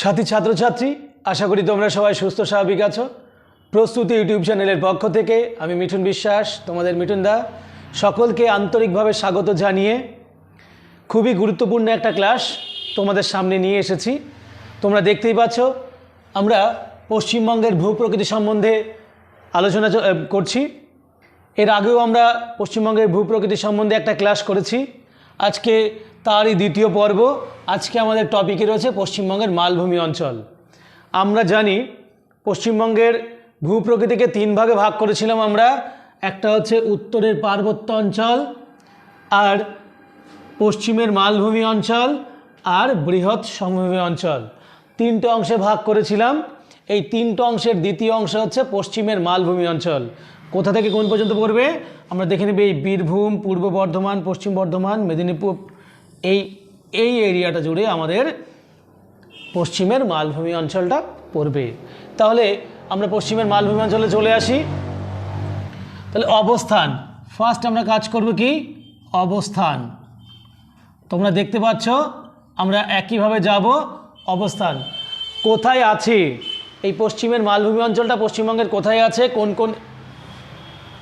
সাথী ছাত্রছাত্রী, আশা করি তোমরা সবাই সুস্থ, স্বাভাবিক আছো। প্রস্তুতি ইউটিউব চ্যানেলের পক্ষ থেকে আমি মিঠুন বিশ্বাস, তোমাদের মিঠুন দা। সকলকে আন্তরিকভাবে স্বাগত জানিয়ে খুবই গুরুত্বপূর্ণ একটা ক্লাস তোমাদের সামনে নিয়ে এসেছি। তোমরা দেখতেই পাচ্ছ, আমরা পশ্চিমবঙ্গের ভূপ্রকৃতি সম্বন্ধে আলোচনা করছি। এর আগেও আমরা পশ্চিমবঙ্গের ভূপ্রকৃতি সম্বন্ধে একটা ক্লাস করেছি। আজকে তারই দ্বিতীয় পর্ব আজকে আমাদের টপিকে রয়েছে পশ্চিমবঙ্গের মালভূমি অঞ্চল। আমরা জানি পশ্চিমবঙ্গের ভূপ্রকৃতিকে তিন ভাগে ভাগ করেছিলাম আমরা। একটা হচ্ছে উত্তরের পার্বত্য অঞ্চল আর পশ্চিমের মালভূমি অঞ্চল আর বৃহৎ সমভূমি অঞ্চল। তিনটে অংশে ভাগ করেছিলাম। এই তিনটে অংশের দ্বিতীয় অংশ হচ্ছে পশ্চিমের মালভূমি অঞ্চল। কোথা থেকে কোন পর্যন্ত পড়বে? আমরা দেখে নেব এই বীরভূম, পূর্ব বর্ধমান, পশ্চিম বর্ধমান, মেদিনীপুর এই এই এরিয়াটা জুড়ে আমাদের পশ্চিমের মালভূমি অঞ্চলটা পড়বে। তাহলে আমরা পশ্চিমের মালভূমি অঞ্চলে চলে আসি। তাহলে অবস্থান। ফার্স্ট আমরা কাজ করব কি? অবস্থান। তোমরা দেখতে পাচ্ছ, আমরা একইভাবে যাব অবস্থান। কোথায় আছে? এই পশ্চিমের মালভূমি অঞ্চলটা পশ্চিমবঙ্গের কোথায় আছে? কোন কোন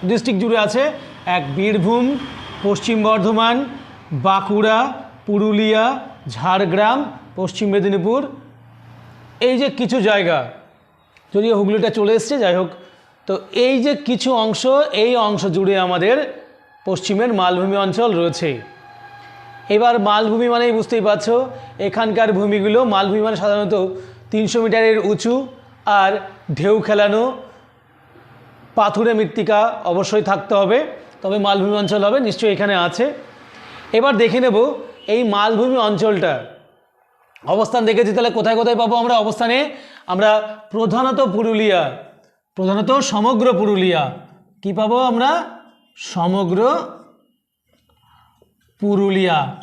ডিস্ট্রিক্ট জুড়ে আছে? এক বীরভূম, পশ্চিম বর্ধমান, বাঁকুড়া পুরুলিয়া, ঝাড়গ্রাম, পশ্চিম মেদিনীপুর, এই যে কিছু জায়গা, যদিও হুগলিটা চলে এসছে, যাই হোক, তো এই যে কিছু অংশ, এই অংশ জুড়ে আমাদের পশ্চিমের মালভূমি অঞ্চল রয়েছে। এবার মালভূমি মানেই বুঝতেই পারছ, এখানকার ভূমিগুলো, মালভূমি মানে সাধারণত তিনশো মিটারের উঁচু আর ঢেউ খেলানো, পাথুরে মৃত্তিকা অবশ্যই থাকতে হবে, তবে মালভূমি অঞ্চল হবে, নিশ্চয়ই এখানে আছে। এবার দেখে নেব এই মালভূমি অঞ্চলটা অবস্থান দেখেছি, তাহলে কোথায় কোথায় পাবো আমরা? অবস্থানে আমরা প্রধানত পুরুলিয়া, প্রধানত সমগ্র পুরুলিয়া। কি পাবো আমরা? সমগ্র পুরুলিয়া।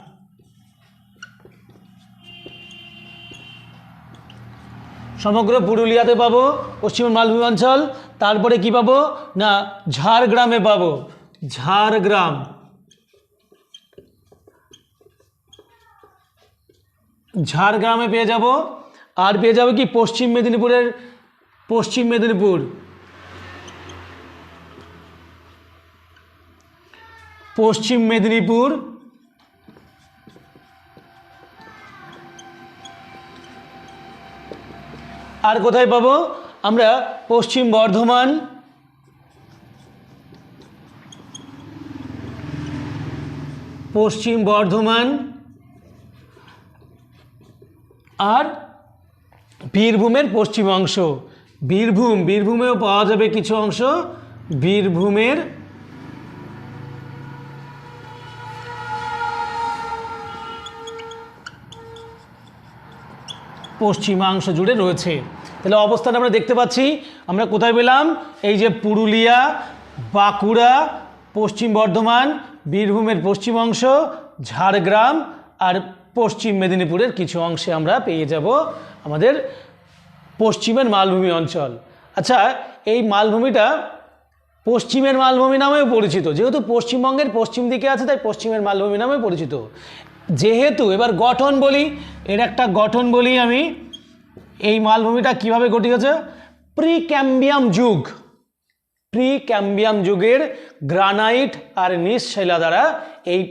সমগ্র পুরুলিয়াতে পাবো পশ্চিম মালভূমি অঞ্চল, তারপরে কি পাবো? না, ঝাড়গ্রামে পাবো। ঝাড়গ্রাম। ঝাড়গ্রামে পেয়ে যাব। আর পেয়ে যাবে কি পশ্চিম মেদিনীপুরের, পশ্চিম মেদিনীপুর। পশ্চিম মেদিনীপুর। আর কোথায় পাবো? আমরা পশ্চিম বর্ধমান। পশ্চিম বর্ধমান। আর বীরভূমের পশ্চিম অংশ। বীরভূম, বীরভূমেও পাওয়া যাবে কিছু অংশ। বীরভূমের পশ্চিমাংশ জুড়ে রয়েছে। তাহলে অবস্থান আমরা দেখতে পাচ্ছি। আমরা কোথায় পেলাম? এই যে পুরুলিয়া, বাঁকুড়া, পশ্চিম বর্ধমান, বীরভূমের পশ্চিম অংশ, ঝাড়গ্রাম আর পশ্চিম মেদিনীপুরের কিছু অংশে আমরা পেয়ে যাব আমাদের পশ্চিমের মালভূমি অঞ্চল। আচ্ছা এই মালভূমিটা পশ্চিমের মালভূমি নামেও পরিচিত। যেহেতু পশ্চিমবঙ্গের পশ্চিম দিকে আছে, তাই পশ্চিমের মালভূমি নামে পরিচিত। যেহেতু এবার গঠন বলি, এর একটা গঠন বলি আমি, এই মালভূমিটা কীভাবে গঠিত হয়েছে? প্রি ক্যাম্বিয়াম যুগ। প্রি ক্যাম্বিয়াম যুগের গ্রানাইট আর নিস দ্বারা এই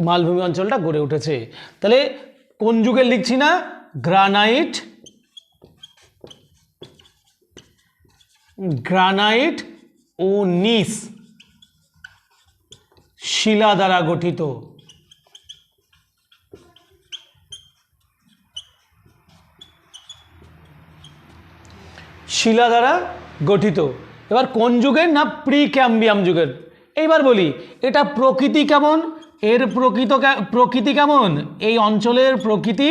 মালভূমি অঞ্চলটা গড়ে উঠেছে। তাহলে কোন যুগের লিখছি না? গ্রানাইট গ্রানাইট ও নিস শিলা দ্বারা গঠিত। শিলা দ্বারা গঠিত। এবার কোন যুগের না প্রি ক্যাম্বিয়াম যুগের? এইবার বলি, এটা প্রকৃতি কেমন? এর প্রকৃত প্রকৃতি কেমন? এই অঞ্চলের প্রকৃতি,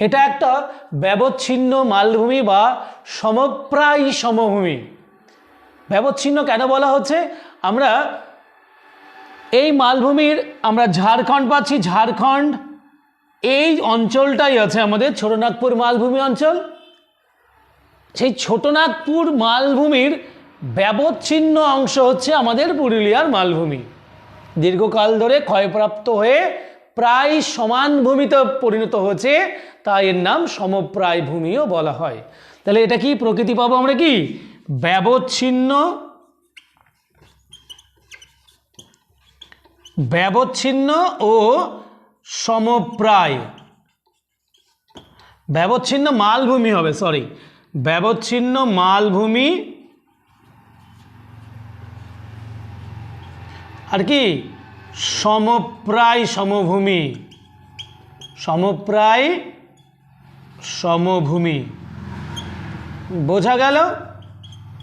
এটা একটা ব্যবচ্ছিন্ন মালভূমি বা সমপ্রায় সমভূমি। ব্যবচ্ছিন্ন কেন বলা হচ্ছে? আমরা এই মালভূমির, আমরা ঝাড়খণ্ড পাচ্ছি, ঝাড়খণ্ড। এই অঞ্চলটাই আছে আমাদের ছোটনাগপুর মালভূমি অঞ্চল। সেই ছোটনাগপুর মালভূমির ব্যবচ্ছিন্ন অংশ হচ্ছে আমাদের পুরুলিয়ার মালভূমি। দীর্ঘকাল ধরে ক্ষয়প্রাপ্ত হয়ে প্রায় সমান ভূমিতে পরিণত হয়েছে, তাই এর নাম সমপ্রায় ভূমিও বলা হয়। তাহলে এটা কি? প্রকৃতি পাবো আমরা কি? ব্যবচ্ছিন্ন ব্যবচ্ছিন্ন ও সমপ্রায়। ব্যবচ্ছিন্ন মালভূমি হবে সরি ব্যবচ্ছিন্ন মালভূমি আর কি? সমপ্রায় সমভূমি। সমপ্রায় সমভূমি। বোঝা গেল?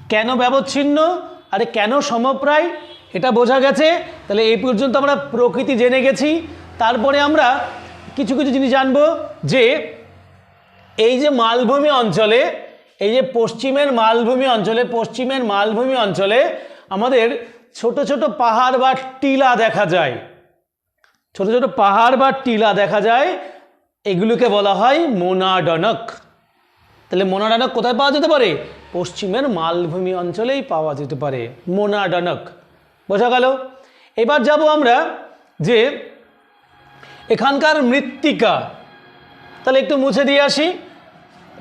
কেন ব্যবচ্ছিন্ন? আরে কেন সমপ্রায়? এটা বোঝা গেছে। তাহলে এই পর্যন্ত আমরা প্রকৃতি জেনে গেছি। তারপরে আমরা কিছু কিছু জিনিস জানব যে এই যে মালভূমি অঞ্চলে, এই যে পশ্চিমের মালভূমি অঞ্চলে, পশ্চিমের মালভূমি অঞ্চলে আমাদের ছোট ছোট পাহাড় বা টিলা দেখা যায়। ছোট ছোট পাহাড় বা টিলা দেখা যায়, এগুলোকে বলা হয় মোনাডনক। তাহলে মোনাডনক কোথায় পাওয়া যেতে পারে? পশ্চিমের মালভূমি অঞ্চলেই পাওয়া যেতে পারে, মোনাডনক। বোঝা গেল? এবার যাব আমরা যে এখানকার মৃত্তিকা। তাহলে একটু মুছে দিয়ে আসি।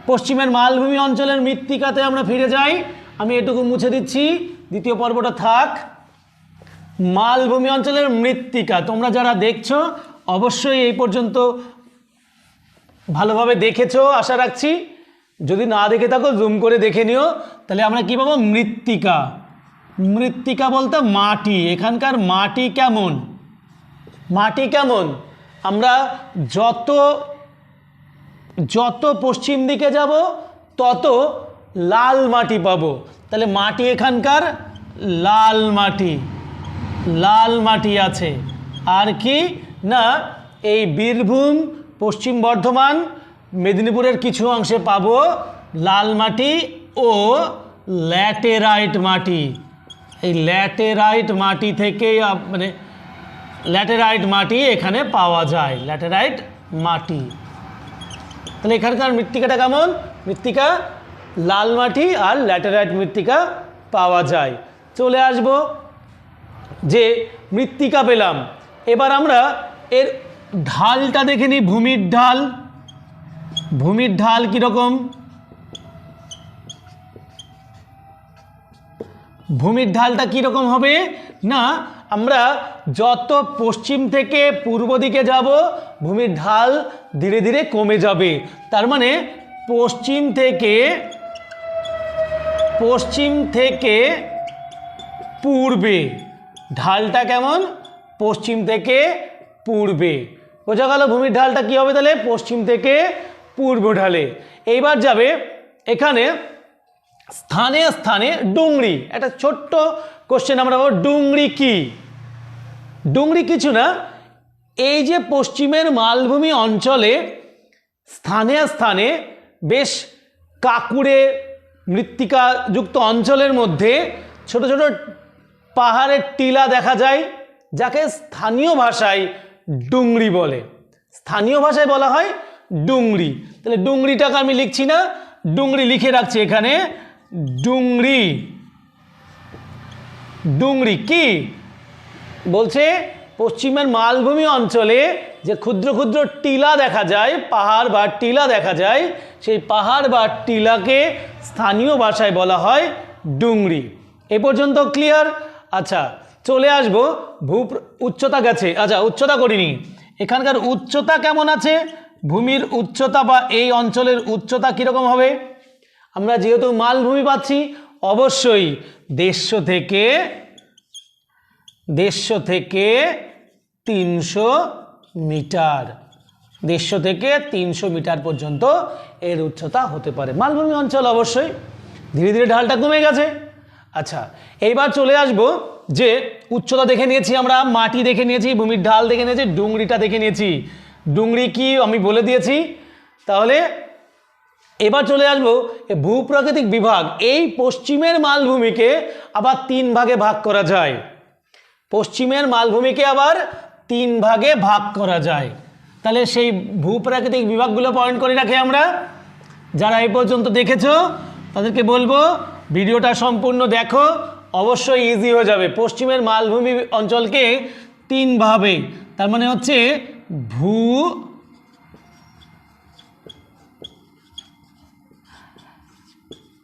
পশ্চিমের মালভূমি অঞ্চলের মৃত্তিকাতে আমরা ফিরে যাই। আমি এটুকু মুছে দিচ্ছি। দ্বিতীয় পর্বটা থাক। মালভূমি অঞ্চলের মৃত্তিকা। তোমরা যারা দেখছ, অবশ্যই এই পর্যন্ত ভালোভাবে দেখেছ, আশা রাখছি। যদি না দেখে থাকো জুম করে দেখে নিও। তাহলে আমরা কী পাবো? মৃত্তিকা। মৃত্তিকা বলতে মাটি। এখানকার মাটি কেমন? মাটি কেমন? আমরা যত যত পশ্চিম দিকে যাব, তত লাল মাটি পাবো। তাহলে মাটি এখানকার লাল মাটি। লাল মাটি আছে। আর কি? না, এই বীরভূম, পশ্চিম বর্ধমান, মেদিনীপুরের কিছু অংশে পাবো লাল মাটি ও ল্যাটেরাইট মাটি। এই ল্যাটেরাইট মাটি আপ- মানে ল্যাটেরাইট মাটি এখানে পাওয়া যায়, ল্যাটেরাইট মাটি। তাহলে এখানকার মৃত্তিকাটা কেমন? মৃত্তিকা লাল মাটি আর ল্যাটেরাইট মৃত্তিকা পাওয়া যায়। চলে আসব যে মৃত্তিকা পেলাম। এবার আমরা এর ঢালটা দেখে নিই, ভূমির ঢাল। ভূমির ঢাল কীরকম? ভূমির ঢালটা কীরকম হবে? না, আমরা যত পশ্চিম থেকে পূর্ব দিকে যাব, ভূমির ঢাল ধীরে ধীরে কমে যাবে। তার মানে পশ্চিম থেকে পশ্চিম থেকে পূর্বে ঢালটা কেমন? পশ্চিম থেকে পূর্বে। বোঝা গেল ভূমির ঢালটা কী হবে তাহলে? পশ্চিম থেকে পূর্ব ঢালে। এইবার যাবে এখানে স্থানে স্থানে ডুংরি। একটা ছোট্ট কোশ্চেন আমরা ডুংরি কি? ডুংরি কিছু না, এই যে পশ্চিমের মালভূমি অঞ্চলে স্থানে স্থানে বেশ কাকুরে মৃত্তিকাযুক্ত অঞ্চলের মধ্যে ছোট ছোট পাহাড়ের টিলা দেখা যায়, যাকে স্থানীয় ভাষায় ডুংরি বলে। স্থানীয় ভাষায় বলা হয় ডুংরি। তাহলে ডুংরিটাকে আমি লিখছি না, ডুংরি লিখে রাখছি এখানে, ডুংরি। ডুংরি কি? বলছে, পশ্চিমের মালভূমি অঞ্চলে যে ক্ষুদ্র ক্ষুদ্র টিলা দেখা যায়, পাহাড় বা টিলা দেখা যায়, সেই পাহাড় বা টিলাকে স্থানীয় ভাষায় বলা হয় ডুংরি। এ পর্যন্ত ক্লিয়ার আচ্ছা চলে আসব ভূ উচ্চতা গেছে। আচ্ছা উচ্চতা করিনি। এখানকার উচ্চতা কেমন আছে? ভূমির উচ্চতা বা এই অঞ্চলের উচ্চতা কীরকম হবে? আমরা যেহেতু মালভূমি পাচ্ছি, অবশ্যই দেড়শো থেকে দেড়শো থেকে তিনশো মিটার, দেড়শো থেকে তিনশো মিটার পর্যন্ত এর উচ্চতা হতে পারে। মালভূমি অঞ্চল অবশ্যই। ধীরে ধীরে ঢালটা কমে গেছে। আচ্ছা এইবার চলে আসব যে উচ্চতা দেখে নিয়েছি আমরা, মাটি দেখে নিয়েছি, ভূমির ঢাল দেখে নিয়েছি, ডুংরিটা দেখে নিয়েছি। ডুংরি কি আমি বলে দিয়েছি? তাহলে এবার চলে আসব ভূপ্রাকৃতিক বিভাগ। এই পশ্চিমের মালভূমিকে আবার তিন ভাগে ভাগ করা যায়। পশ্চিমের মালভূমিকে আবার তিন ভাগে ভাগ করা যায়। তাহলে সেই ভূপ্রাকৃতিক বিভাগগুলো পয়েন্ট করে রাখি আমরা। যারা এই পর্যন্ত দেখেছ, তাদেরকে বলব ভিডিওটা সম্পূর্ণ দেখো, অবশ্যই ইজি হয়ে যাবে। পশ্চিমের মালভূমি অঞ্চলকে তিনভাবে, তার মানে হচ্ছে ভূ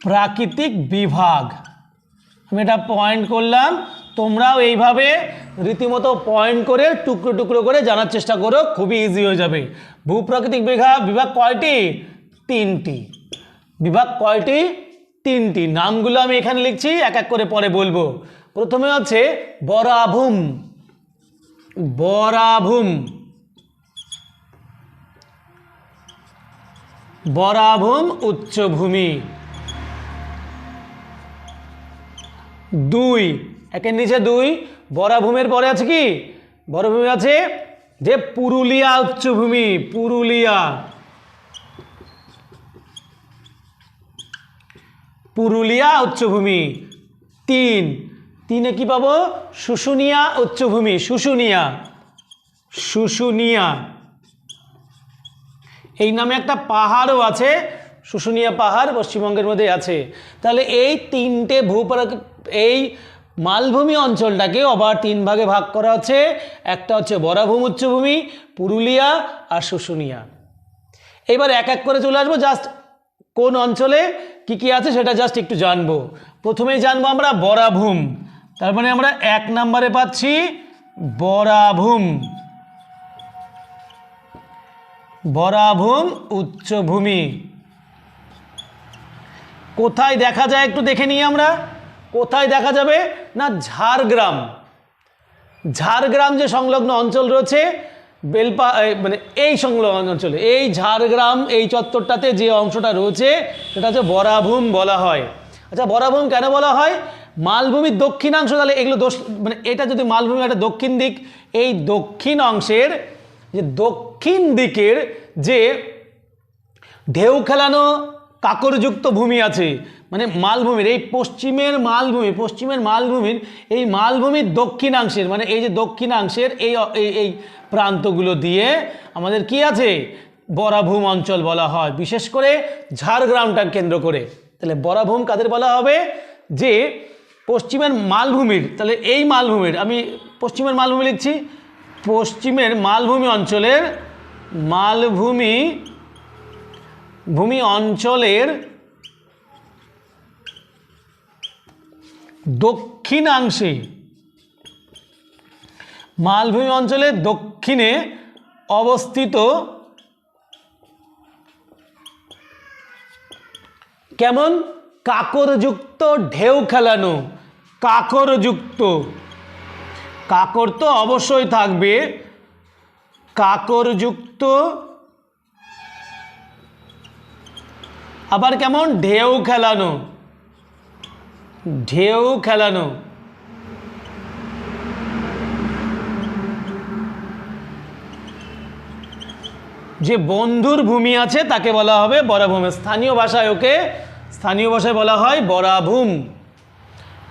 প্রাকৃতিক বিভাগ। আমি এটা পয়েন্ট করলাম, তোমরাও এইভাবে রীতিমতো পয়েন্ট করে, টুকরো টুকরো করে জানার চেষ্টা করো, খুবই ইজি হয়ে যাবে। ভূপ্রাকৃতিক বিভাগ বিভাগ কয়টি? তিনটি। বিভাগ কয়টি? তিনটি নামগুলো আমি এখানে লিখছি, এক এক করে পরে বলব। প্রথমে হচ্ছে বরাভূম। বরাভূম। বরাভূম উচ্চভূমি। দুই, একের নিচে দুই। বরাভূমের পরে আছে কি? বরাভূমি আছে যে পুরুলিয়া উচ্চভূমি, পুরুলিয়া। পুরুলিয়া উচ্চভূমি। তিন। তিনে কি পাবো? শুশুনিয়া উচ্চভূমি। শুশুনিয়া। শুশুনিয়া। এই নামে একটা পাহাড়ও আছে। শুশুনিয়া পাহাড় পশ্চিমবঙ্গের মধ্যে আছে। তাহলে এই তিনটে ভূপ্রাক এই মালভূমি অঞ্চলটাকে আবার তিন ভাগে ভাগ করা হচ্ছে। একটা হচ্ছে বরাভূম উচ্চভূমি, পুরুলিয়া আর শুশুনিয়া। এবার এক এক করে চলে আসব। জাস্ট কোন অঞ্চলে কি কি আছে সেটা জাস্ট একটু জানব। প্রথমেই জানব আমরা বরাভূম। তার মানে আমরা এক নম্বরে পাচ্ছি বরাভূম। বরাভূম উচ্চভূমি। কোথায় দেখা যায় একটু দেখে নিই আমরা। কোথায় দেখা যাবে? না, ঝাড়গ্রাম। ঝাড়গ্রাম যে সংলগ্ন অঞ্চল রয়েছে বেলপা মানে এই সংলগ্ন অঞ্চলে, এই ঝাড়গ্রাম, এই চত্বরটাতে যে অংশটা রয়েছে, সেটা হচ্ছে বরাভূম বলা হয়। আচ্ছা বরাভূম কেন বলা হয়? মালভূমির দক্ষিণাংশ, তাহলে এগুলো দোষ মানে এটা যদি মালভূমি একটা দক্ষিণ দিক, এই দক্ষিণ অংশের যে দক্ষিণ দিকের যে ঢেউ খেলানো কাকরযুক্ত ভূমি আছে মানে মালভূমির, এই পশ্চিমের মালভূমি, পশ্চিমের মালভূমির এই মালভূমির দক্ষিণাংশের মানে এই যে দক্ষিণাংশের এই এই প্রান্তগুলো দিয়ে আমাদের কি আছে? বরাভূম অঞ্চল বলা হয়, বিশেষ করে ঝাড়গ্রামটা কেন্দ্র করে। তাহলে বরাভূম কাদের বলা হবে? যে পশ্চিমের মালভূমির, তাহলে এই মালভূমির, আমি পশ্চিমের মালভূমি লিখছি, পশ্চিমের মালভূমি অঞ্চলের মালভূমি, ভূমি অঞ্চলের দক্ষিণাংশে। মালভূমি অঞ্চলের দক্ষিণে অবস্থিত কেমন? কাকরযুক্ত ঢেউ খেলানো। কাকরযুক্ত। কাকর তো অবশ্যই থাকবে। কাকরযুক্ত। আবার কেমন? ঢেউ খেলানো। ঢেউ খেলানো। যে বন্ধুর ভূমি আছে তাকে বলা হবে বরাভূমি। স্থানীয় ভাষায় ওকে, স্থানীয় ভাষায় বলা হয় বরাভূম।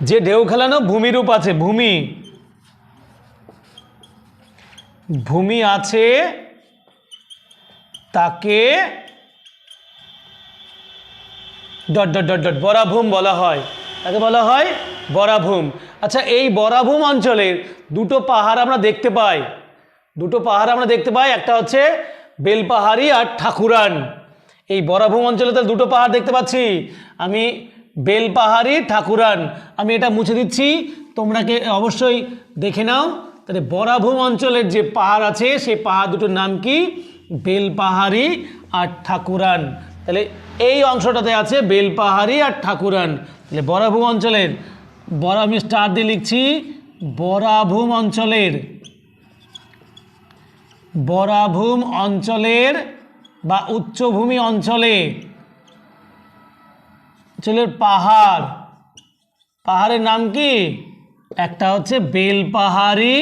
যে ঢেউ খেলানো ভূমিরূপ আছে, ভূমি। ভূমি আছে তাকে dot dot dot dot, Barabhum বলা হয়। তাকে বলা হয় বরাভূম। আচ্ছা এই বরাভূম অঞ্চলের দুটো পাহাড় আমরা দেখতে পাই। দুটো পাহাড় আমরা দেখতে পাই, একটা হচ্ছে বেলপাহাড়ি আর ঠাকুরান। এই বরাভূম অঞ্চলে তাহলে দুটো পাহাড় দেখতে পাচ্ছি। আমি বেলপাহাড়ি, ঠাকুরান। আমি এটা মুছে দিচ্ছি। তোমরাকে অবশ্যই দেখে নাও। তাহলে বরাভূম অঞ্চলের যে পাহাড় আছে, সেই পাহাড় দুটোর নাম কি? বেলপাহাড়ি আর ঠাকুরান। তাহলে এই অংশটাতে আছে বেলপাহাড়ি আর ঠাকুরান। তাহলে বরাভূম অঞ্চলের, বরা আমি স্টার দিয়ে লিখছি, বরাভূম অঞ্চলের বরাভূম অঞ্চলের বা উচ্চভূমি অঞ্চলে, অঞ্চলের পাহাড়, পাহাড়ের নাম কি? একটা হচ্ছে বেলপাহাড়ি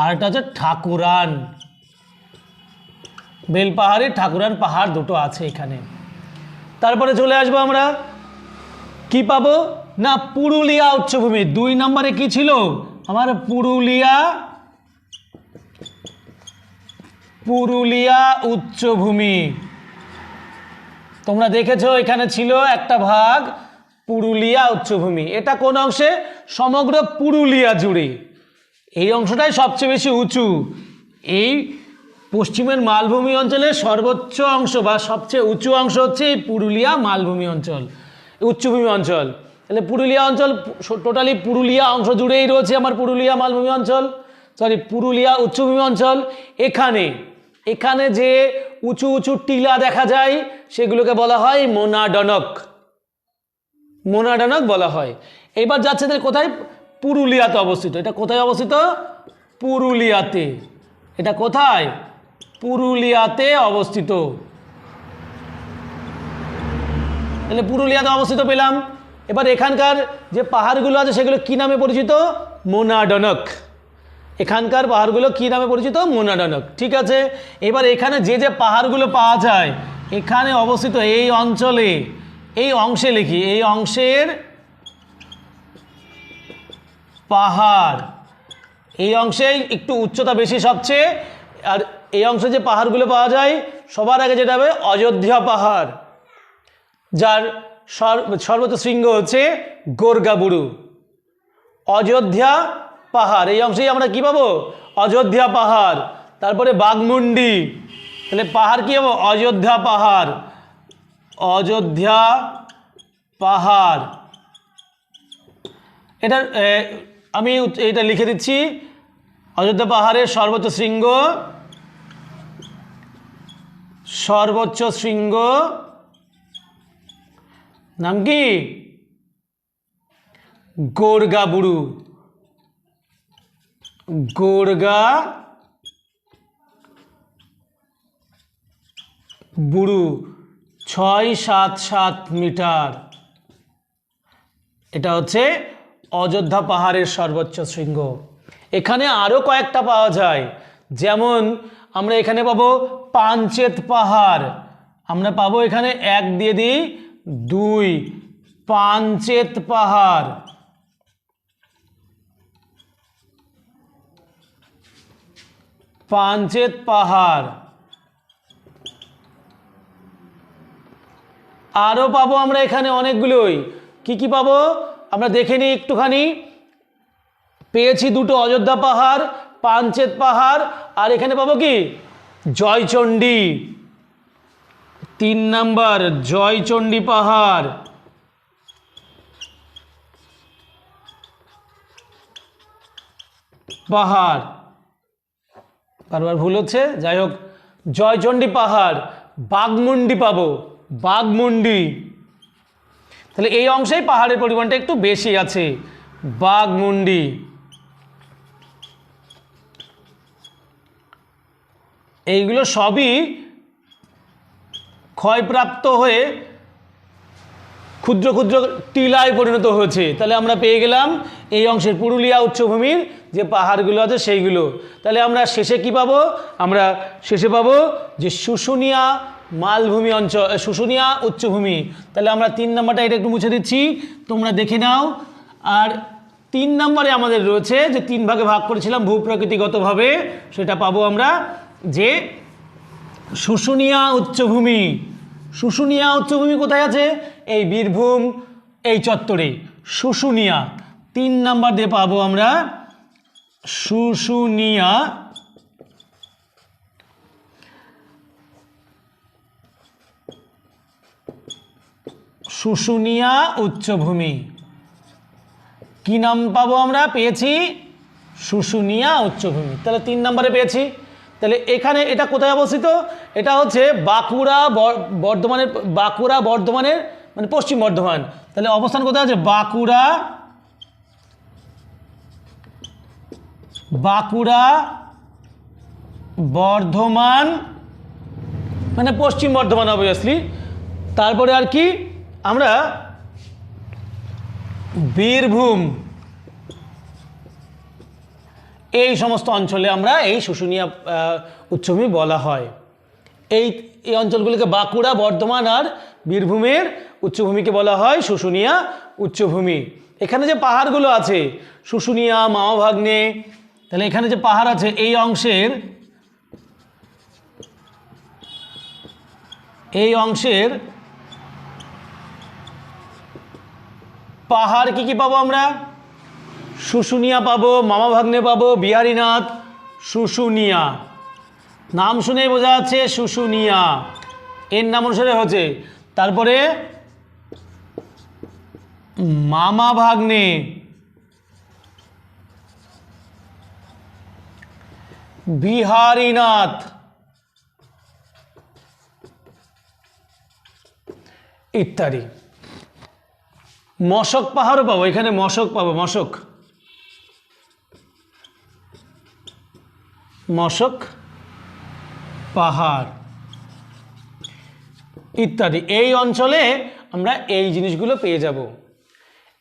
আর একটা হচ্ছে ঠাকুরান। বেলপাহাড়ি, ঠাকুরান পাহাড় দুটো আছে এখানে। তারপরে চলে আসব আমরা। কি পাবো? না, পুরুলিয়া উচ্চভূমি। দুই নম্বরে কি ছিল? আমার পুরুলিয়া পুরুলিয়া উচ্চভূমি। তোমরা দেখেছ, এখানে ছিল একটা ভাগ পুরুলিয়া উচ্চভূমি। এটা কোন অংশে? সমগ্র পুরুলিয়া জুড়ে। এই অংশটাই সবচেয়ে বেশি উঁচু। এই পশ্চিমের মালভূমি অঞ্চলের সর্বোচ্চ অংশ বা সবচেয়ে উঁচু অংশ হচ্ছে এই পুরুলিয়া মালভূমি অঞ্চল, উচ্চভূমি অঞ্চল। তাহলে পুরুলিয়া অঞ্চল টোটালি পুরুলিয়া অংশ জুড়েই রয়েছে আমার পুরুলিয়া মালভূমি অঞ্চল। সরি পুরুলিয়া উচ্চভূমি অঞ্চল। এখানে এখানে যে উঁচু উঁচু টিলা দেখা যায়, সেগুলোকে বলা হয় মোনাডনক। মোনাডানক বলা হয়। এবার যাচ্ছে কোথায়? পুরুলিয়াতে অবস্থিত। এটা কোথায় অবস্থিত? পুরুলিয়াতে। এটা কোথায়? পুরুলিয়াতে অবস্থিত। তাহলে পুরুলিয়াতে অবস্থিত পেলাম। এবার এখানকার যে পাহাড়গুলো আছে সেগুলো কি নামে পরিচিত? মোনাডনক। এখানকার পাহাড়গুলো কি নামে পরিচিত? মোনাডনক। ঠিক আছে? এবার এখানে যে যে পাহাড়গুলো পাওয়া যায়, এখানে অবস্থিত এই অঞ্চলে, এই অংশে লিখি, এই অংশের পাহাড়। এই অংশে একটু উচ্চতা বেশি সবচেয়ে, আর এই অংশে যে পাহাড়গুলো পাওয়া যায়, সবার আগে যেটা হবে অযোধ্যা পাহাড়, যার সর- সর্বোচ্চ শৃঙ্গ হচ্ছে গোরগাবুরু। অযোধ্যা পাহাড়, এই অংশেই আমরা কি পাবো? অযোধ্যা পাহাড়। তারপরে বাঘমুন্ডি, তাহলে পাহাড় কি হব অযোধ্যা পাহাড়। অযোধ্যা পাহাড়। এটা আমি এটা লিখে দিচ্ছি। অযোধ্যা পাহাড়ের সর্বোচ্চ শৃঙ্গ সর্বোচ্চ শৃঙ্গ। নাম কি? গোরগা বুড়ু গোরগা বুড়ু ছয় সাত সাত মিটার। এটা হচ্ছে অযোধ্যা পাহাড়ের সর্বোচ্চ শৃঙ্গ। এখানে আরও কয়েকটা পাওয়া যায়। যেমন আমরা এখানে পাবো পাঞ্চেত পাহাড়। আমরা পাবো এখানে এক দিয়ে দিই দুই। পাঞ্চেত পাহাড়। পাঞ্চেত পাহাড়। আরও পাবো আমরা এখানে অনেকগুলোই। কি কি পাবো? আমরা দেখে নিই একটুখানি। পেয়েছি দুটো অযোধ্যা পাহাড় পাঞ্চেত পাহাড়, আর এখানে পাবো কি? জয়চণ্ডী। তিন নাম্বার, জয়চণ্ডী পাহাড়। পাহাড়। বারবার ভুল হচ্ছে, যাই হোক, জয়চণ্ডী পাহাড় বাঘমুন্ডি পাবো বাঘমুন্ডি তাহলে এই অংশেই পাহাড়ের পরিমাণটা একটু বেশি আছে বাঘমুন্ডি এইগুলো সবই ক্ষয়প্রাপ্ত হয়ে ক্ষুদ্র ক্ষুদ্র টিলায় পরিণত হয়েছে। তাহলে আমরা পেয়ে গেলাম এই অংশের পুরুলিয়া উচ্চভূমির যে পাহাড়গুলো আছে সেইগুলো। তাহলে আমরা শেষে কি পাবো? আমরা শেষে পাবো যে শুশুনিয়া মালভূমি অঞ্চল শুশুনিয়া উচ্চভূমি। তাহলে আমরা তিন নাম্বারটা এটা একটু মুছে দিচ্ছি। তোমরা দেখে নাও। আর তিন নম্বরে আমাদের রয়েছে যে তিন ভাগে ভাগ করেছিলাম ভূপ্রকৃতিগতভাবে, সেটা পাবো আমরা যে শুশুনিয়া উচ্চভূমি। শুশুনিয়া উচ্চভূমি কোথায় আছে? এই বীরভূম, এই চত্বরে। শুশুনিয়া। তিন নাম্বার দিয়ে পাবো আমরা শুশুনিয়া। শুশুনিয়া উচ্চভূমি। কি নাম পাবো আমরা? পেয়েছি শুশুনিয়া উচ্চভূমি। তাহলে তিন নম্বরে পেয়েছি। তাহলে এখানে এটা কোথায় অবস্থিত? এটা হচ্ছে বাঁকুড়া বর্ধমানের বাঁকুড়া বর্ধমানের মানে পশ্চিম বর্ধমান। তাহলে অবস্থান কোথায় আছে? বাঁকুড়া বাঁকুড়া বর্ধমান মানে পশ্চিম বর্ধমান অবভিয়াসলি তারপরে আর কি? আমরা বীরভূম। এই সমস্ত অঞ্চলে আমরা এই শুশুনিয়া উচ্চভূমি বলা হয়। এই এই অঞ্চলগুলিকে বাঁকুড়া, বর্ধমান আর বীরভূমের উচ্চভূমিকে বলা হয় শুশুনিয়া উচ্চভূমি। এখানে যে পাহাড়গুলো আছে শুশুনিয়া মাওভাগ্নে তাহলে এখানে যে পাহাড় আছে, এই অংশের এই অংশের পাহাড় কি কি পাবো আমরা? শুশুনিয়া পাবো, মামা ভাগ্নে পাবো, বিহারীনাথ, শুশুনিয়া। নাম শুনেই বোঝা যাচ্ছে শুশুনিয়া। এর নাম অনুসারে হচ্ছে, তারপরে মামা ভাগ্নে। বিহারীনাথ। ইত্যাদি। মশক পাহাড়ও পাবো, এখানে মশক পাবো, মশক। মশক, পাহাড় ইত্যাদি। এই অঞ্চলে আমরা এই জিনিসগুলো পেয়ে যাব।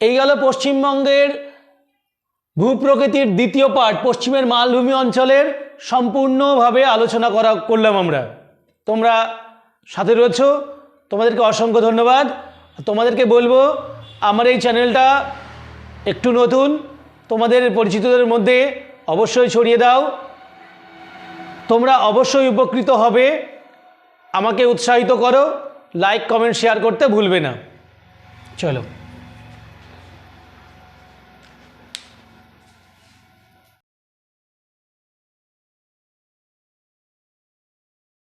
এই গেল পশ্চিমবঙ্গের ভূপ্রকৃতির দ্বিতীয় পার্ট, পশ্চিমের মালভূমি অঞ্চলের সম্পূর্ণভাবে আলোচনা করা করলাম আমরা। তোমরা সাথে রয়েছ, তোমাদেরকে অসংখ্য ধন্যবাদ। তোমাদেরকে বলব, আমার এই চ্যানেলটা একটু নতুন, তোমাদের পরিচিতদের মধ্যে অবশ্যই ছড়িয়ে দাও। তোমরা অবশ্যই উপকৃত হবে। আমাকে উৎসাহিত করো লাইক কমেন্ট শেয়ার করতে ভুলবে না। চলো।